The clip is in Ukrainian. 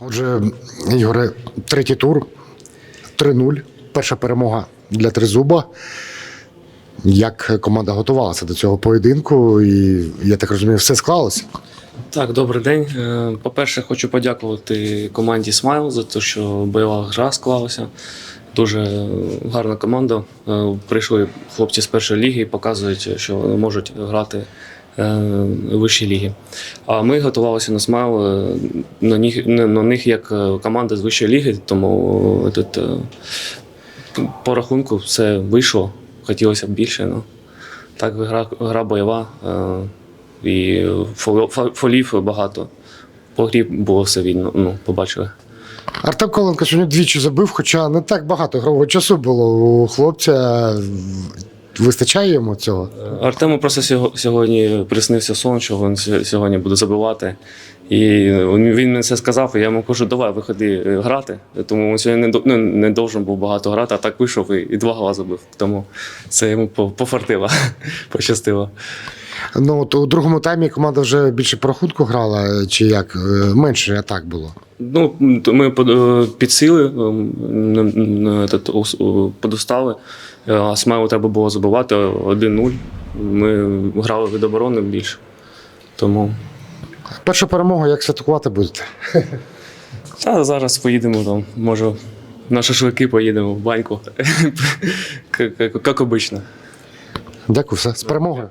Отже, Ігоре, третій тур, 3-0. Перша перемога для Тризуба. Як команда готувалася до цього поєдинку, і я так розумію, все склалося. Так, добрий день. Е, По-перше, хочу подякувати команді Смайл за те, що бойова гра склалася. Дуже гарна команда. Е, Прийшли хлопці з першої ліги і показують, що вони можуть грати е, у вищій лігі. А ми готувалися на Смайл е, на них, на них як е, команда з вищої ліги, тому тут, по рахунку все вийшло. Хотілося б більше. Ну. Так, гра, гра бойова. І фолів багато. По грі було все видно, ну, побачили. Артем Коленко сьогодні двічі забив, хоча не так багато ігрового часу було у хлопця. Вистачає йому цього? Артему просто сьогодні приснився сон, що він сьогодні буде забивати. І він мені це сказав, і я йому кажу, давай виходи е, грати. Тому він сьогодні не, ну, не должен був багато грати, а так вийшов і, і два гола забив. Тому це йому пофартило, пощастило. Ну, от у другому таймі команда вже більше по рахунку грала, чи як? Е, Менше атак було. Ну, ми е, ус- у- подустали, е, а Смайлу треба було забивати 1-0. Ми грали від оборони більше. Тому Першу перемогу як святкувати будете? та зараз поїдемо там, може, на шашлики поїдемо в баньку. Як обично. Дякую, все. З перемогою.